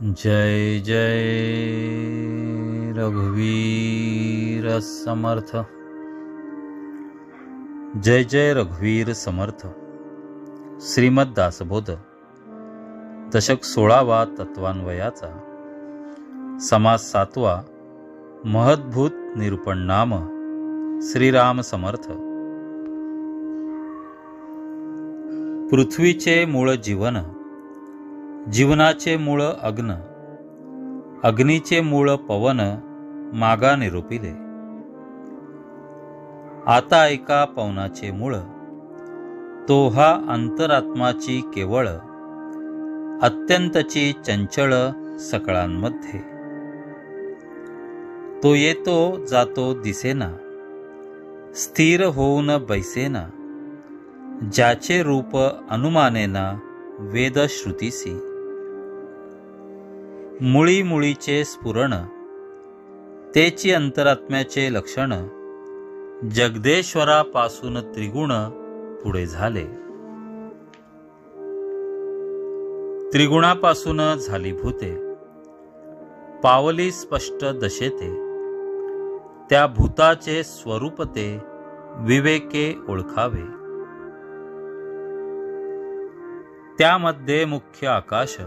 जय जय रघुवीर समर्थ। जय जय रघुवीर समर्थ। श्रीमद दासबोध। दशक सोळावा तत्वान्वयाचा। समास सातवा। महद्भूत निरूपण नाम श्रीराम समर्थ। पृथ्वीचे मूळ जीवन। जीवनाचे मूळ अग्न. अग्नीचे मूळ पवन मागा निरोपिले. आता एका पवनाचे मूळ. तो हा अंतरात्माची केवळ अत्यंतची चंचळ सकळांमध्ये. तो येतो जातो दिसेना. स्थिर होऊन बैसेना. ज्याचे रूप अनुमानेना वेदश्रुतीसी. मुळी मुळीचे स्फुरण तेची अंतरात्म्याचे लक्षण जगदेश्वरापासून त्रिगुण पुढे झाले. त्रिगुणापासून झाली भूते पावली स्पष्ट दशेते. त्या भूताचे स्वरूप ते विवेके ओळखावे. त्यामध्ये मुख्य आकाश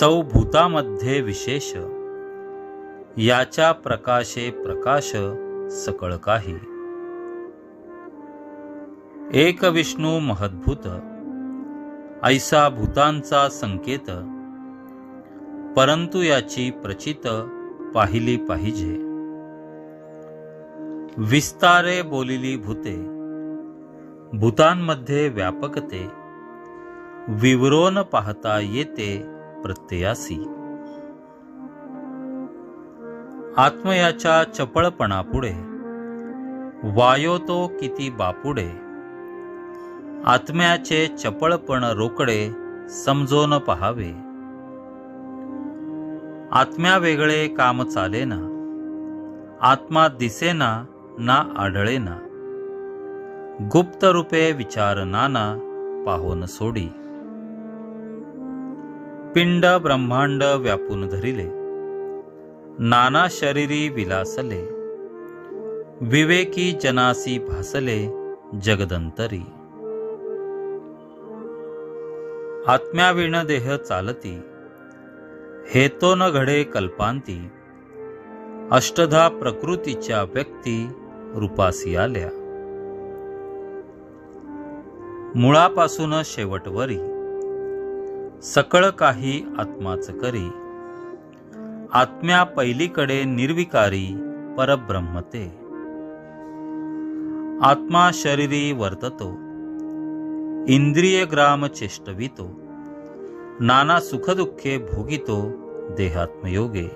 चौभूतामध्ये विशेष. याच्या प्रकाशे प्रकाश सकळ काही. एक विष्णू महद्भूत. ऐसा भूतांचा संकेत. परंतु याची प्रचित पाहिली पाहिजे. विस्तारे बोलिली भूते. भूतांमध्ये व्यापकते. विवरोन पाहता येते. प्रत्ययासी. आत्मयाच्या चपळपणापुढे वायो तो किती बापुडे. आत्म्याचे चपळपण रोकडे समजोन पहावे. आत्म्या वेगळे काम चालेना आत्मा दिसेना ना आढळेना. गुप्त रूपे विचार नाना पाहून सोडी. पिंड ब्रह्मांड व्यापून धरिले. नाना शरीरी विलासले. विवेकी जनासी भासले जगदंतरी. आत्म्याविण देह चालती. हेतो न घडे कल्पांती. अष्टधा प्रकृतीच्या व्यक्ती रूपासी आल्या. मुळापासून शेवटवरी. सकळ काही आत्माच करी. आत्म्या पैलीकडे निर्विकारी परब्रह्मते आत्मा शरीरी वर्ततो. इंद्रिय ग्राम चेष्टवितो. नाना सुखदुःखे भोगितो देहात्मयोगे.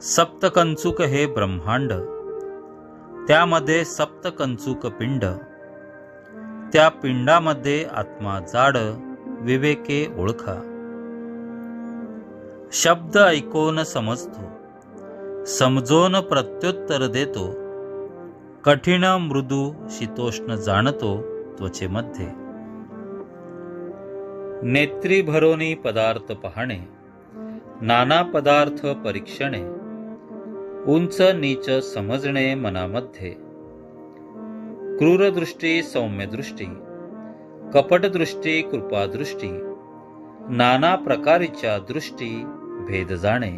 सप्तकंचुक हे ब्रह्मांड. त्यामध्ये सप्तकंचुक पिंड. त्या पिंडामध्ये आत्मा जाड विवेके ओळखा. शब्द ऐकून समजतो. समजोन प्रत्युत्तर देतो. कठीण मृदू शीतोष्ण जाणतो त्वचेमध्ये नेत्री भरोनी पदार्थ पाहणे. नाना पदार्थ परीक्षणे. उंच नीच समजणे मनामध्ये. क्रूरदृष्टी सौम्यदृष्टी कपटदृष्टी कृपादृष्टी नाना प्रकारीच्या दृष्टी भेद जाणे.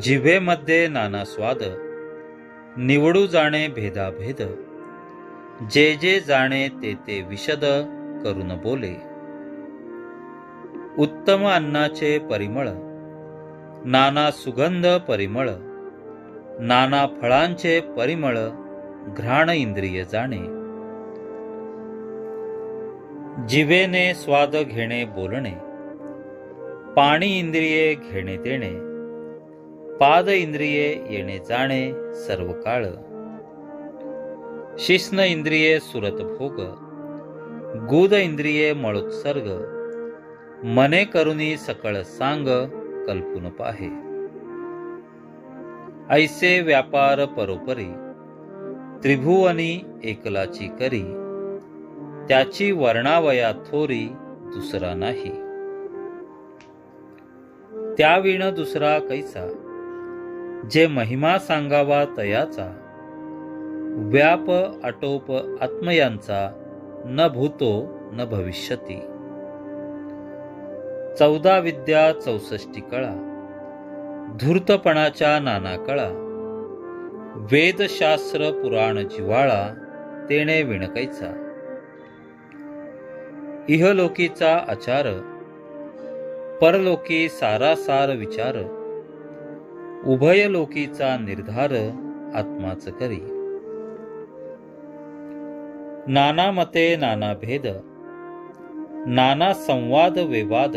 जिभेमध्ये नाना स्वाद निवडू जाणे भेदाभेद जे जे जाणे ते ते विशद करून बोले. उत्तम अन्नाचे परिमळ नाना सुगंध परिमळ नाना फळांचे परिमळ घ्राण इंद्रिय जाणे. जिवेने स्वाद घेणे बोलणे. पाणी इंद्रिये घेणे देणे. पाद इंद्रिये येणे जाणे सर्व काळ. शिस्न इंद्रिये सुरत भोग. गुद इंद्रिये मळोत्सर्ग. मने करुनी सकळ सांग कल्पून पाहे. ऐसे व्यापार परोपरी. त्रिभुवनी एकलाची करी त्याची वर्णावया थोरी दुसरा नाही. त्याविण दुसरा कैसा जे महिमा सांगावा तयाचा व्याप आटोप आत्मयांचा न भूतो न भविष्यती. चौदा विद्या चौसष्टी कळा धूर्तपणाच्या नाना कळा वेदशास्त्र पुराण जिवाळा तेणे विणकायचा. इहलोकीचा आचार परलोकी सारासार विचार उभयलोकीचा निर्धार आत्माच करी. नाना मते नाना भेद नाना संवाद विवाद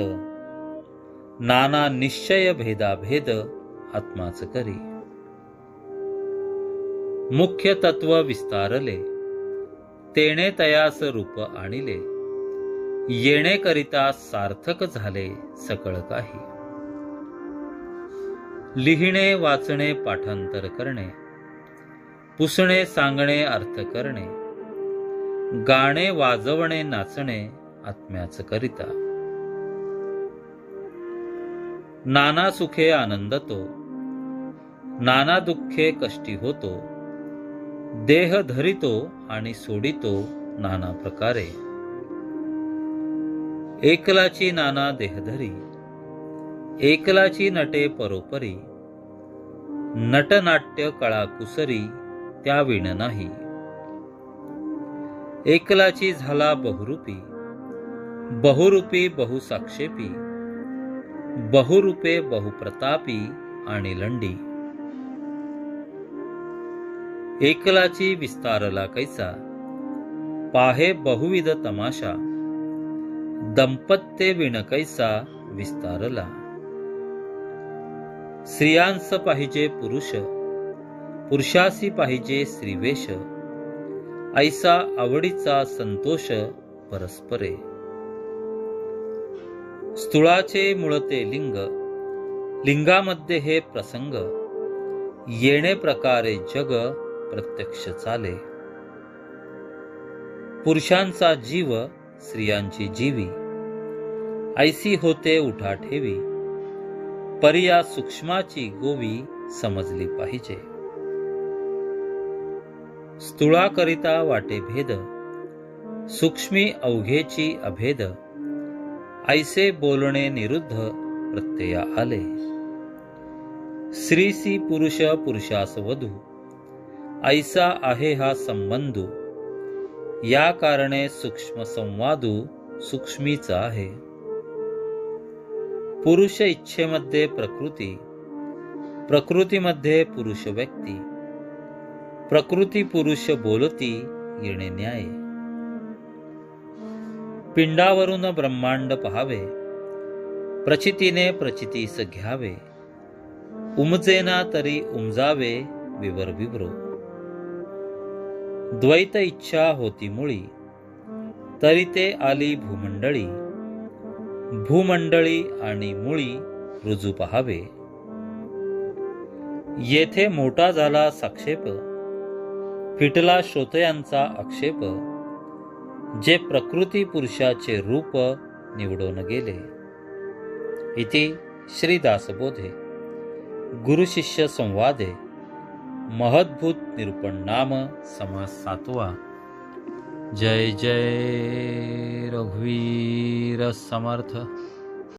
नाना निश्चय भेदाभेद आत्माच करी. मुख्य तत्व विस्तारले. तेणे तयास रूप आणिले. येणे करिता सार्थक झाले सकळ काही. लिहिणे वाचणे पाठांतर करणे. पुसणे सांगणे अर्थ करणे. गाणे वाजवणे नाचणे आत्म्याच करिता. नाना सुखे आनंद तो. नाना दुःखे कष्टी होतो. देह धरितो आणि सोडितो नाना प्रकारे. एकलाची नाना देहधरी एकलाची नटे परोपरी नटनाट्य कळा कुसरी त्या विण नाही. एकलाची झाला बहुरूपी बहुरूपी बहुसाक्षेपी बहुरूपे बहुप्रतापी आणि लंडी. एकलाची विस्तारला कैसा पाहे बहुविध तमाशा दंपत्य विण कैसा विस्तारला स्त्रियांस पाहिजे पुरुष पुरुषासी पाहिजे स्त्रीवेश ऐसा आवडीचा संतोष परस्परे स्थूळाचे मुळते लिंग लिंगामध्ये हे प्रसंग येणे प्रकारे जग प्रत्यक्ष चाले. पुरुषांचा जीव स्त्रियांची जीवी. ऐसी होते उठा ठेवी. परिया सूक्ष्माची गोवी समजली पाहिजे. स्थूळाकरिता वाटे भेद. सूक्ष्मी अवघेची अभेद. ऐसे बोलणे निरुद्ध प्रत्यय आले. श्रीसी पुरुष पुरुषास वधू. ऐसा आहे हा संबंध. या कारणे सूक्ष्म संवादू सूक्ष्मीचा आहे. पुरुष इच्छेमध्ये प्रकृती प्रकृतीमध्ये पुरुष व्यक्ती प्रकृती पुरुष बोलती येणे न्याय. पिंडावरून ब्रह्मांड पहावे प्रचितीने प्रचितीस घ्यावे उमजेना तरी उमजावे विवर विवरो द्वैत इच्छा होती मुळी तरी ते आली भूमंडळी. भूमंडळी आणि मुळी रुजू पहावे. येथे मोठा झाला साक्षेप फिटला श्रोतयांचा आक्षेप जे प्रकृती पुरुषाचे रूप निवडून गेले. इति श्रीदासबोधे गुरुशिष्य संवादे. महद्भूत निरूपण नाम समास सातवा. जय जय रघुवीर समर्थ.